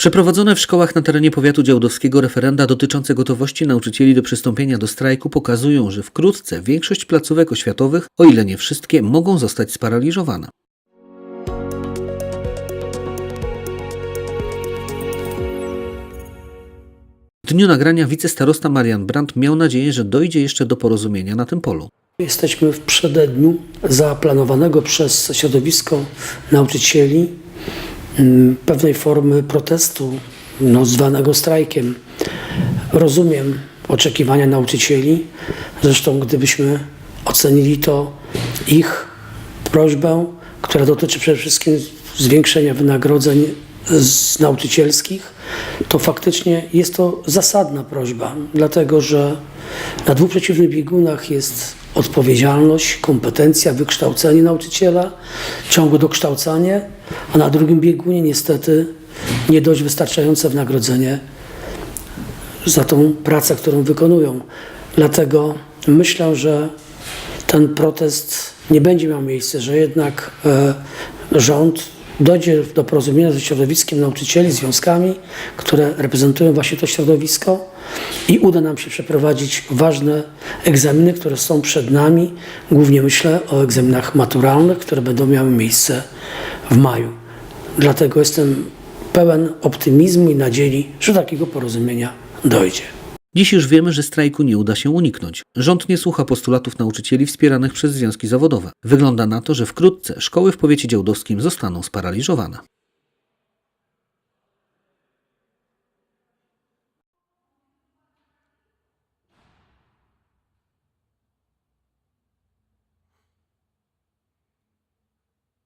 Przeprowadzone w szkołach na terenie powiatu działdowskiego referenda dotyczące gotowości nauczycieli do przystąpienia do strajku pokazują, że wkrótce większość placówek oświatowych, o ile nie wszystkie, mogą zostać sparaliżowane. W dniu nagrania wicestarosta Marian Brandt miał nadzieję, że dojdzie jeszcze do porozumienia na tym polu. Jesteśmy w przededniu zaplanowanego przez środowisko nauczycieli pewnej formy protestu, no, zwanego strajkiem. Rozumiem oczekiwania nauczycieli, zresztą gdybyśmy ocenili to ich prośbę, która dotyczy przede wszystkim zwiększenia wynagrodzeń z nauczycielskich, to faktycznie jest to zasadna prośba, dlatego że na dwóch przeciwnych biegunach jest odpowiedzialność, kompetencja, wykształcenie nauczyciela, ciągłe dokształcanie, a na drugim biegunie niestety nie dość wystarczające wynagrodzenie za tą pracę, którą wykonują. Dlatego myślę, że ten protest nie będzie miał miejsca, że jednak e, rząd dojdzie do porozumienia ze środowiskiem nauczycieli, związkami, które reprezentują właśnie to środowisko i uda nam się przeprowadzić ważne egzaminy, które są przed nami. Głównie myślę o egzaminach maturalnych, które będą miały miejsce w maju. Dlatego jestem pełen optymizmu i nadziei, że takiego porozumienia dojdzie. Dziś już wiemy, że strajku nie uda się uniknąć. Rząd nie słucha postulatów nauczycieli wspieranych przez związki zawodowe. Wygląda na to, że wkrótce szkoły w powiecie działdowskim zostaną sparaliżowane.